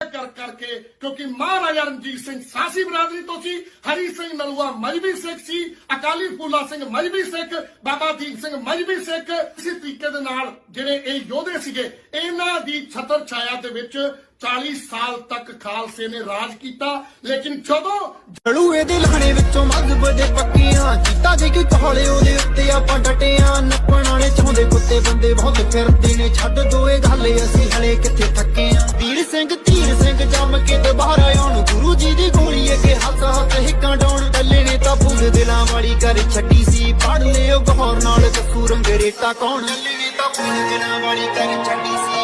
ਕਰ ਕਰਕੇ, ਕਿਉਂਕਿ ਮਹਾਰਾਜਾ ਰਣਜੀਤ ਸਿੰਘ ਸਾਸੀ ਬਰਾਦਰੀ ਤੋਂ ਸੀ, ਹਰੀ ਸਿੰਘ ਨਲੂਆ ਮਜਬੀ ਸਿੱਖ ਸੀ, ਅਕਾਲੀ ਫੂਲਾ ਸਿੰਘ ਮਜਬੀ ਸਿੱਖ, ਬਾਬਾ ਦੀਪ ਸਿੰਘ ਮਜਬੀ ਸਿੱਖ। ਇਸੇ ਤਰੀਕੇ ਦੇ ਨਾਲ ਜਿਹੜੇ ਇਹ ਯੋਧੇ ਸੀਗੇ, ਇਹਨਾਂ ਦੀ ਛਤਰ ਛਾਇਆ ਦੇ ਵਿੱਚ 40 ਸਾਲ ਤੱਕ ਖਾਲਸੇ ਨੇ ਰਾਜ ਕੀਤਾ। ਲੇਕਿਨ ਜਦੋਂ ਜੜੂ ਇਹਦੇ ਲਹਣੇ ਵਿੱਚੋਂ ਮਜ਼ਬ ਦੇ ਪੱਕੀਆਂ, ਕੀਤਾ ਜੇ ਕਿ ਕਹਲੇ, ਉਹਦੇ ਉੱਤੇ ਆਪਾਂ ਡਟਿਆਂ। ਨੱਪਣ ਵਾਲੇ ਚਾਹੁੰਦੇ ਕੁੱਤੇ ਬੰਦੇ ਬਹੁਤ ਫਿਰਦੇ ਨੇ, ਛੱਡ ਦੋ ਇਹ ਗੱਲ, ਅਸੀਂ ਹਲੇ ਕਿੱਥੇ ਥੱਕੇ ਆ। ਸਿੰਘ, ਧੀਰ ਸਿੰਘ ਜੰਮ ਕੇ ਦੁਬਾਰਾ ਆਉਣ। ਗੁਰੂ ਜੀ ਦੀ ਗੋਲੀ ਅੱਗੇ ਹੱਥ ਹੱਥ ਹਿੱਕਾਂ ਡਾਉਣ। ਕੱਲੇ ਨੇ ਤਾਂ ਫੁੱਲ ਦਿਲਾਂ ਵਾਲੀ ਕਰ ਛੱਡੀ ਸੀ। ਪੜ ਲਿਓ ਗੌਰ ਨਾਲ ਕਸੂਰ ਰੇਟਾ ਕੌਣ? ਕੱਲੇ ਨੇ ਤਾਂ ਫੁੱਲ ਦਿਲਾਂ ਵਾਲੀ ਕਰ ਛੱਡੀ ਸੀ।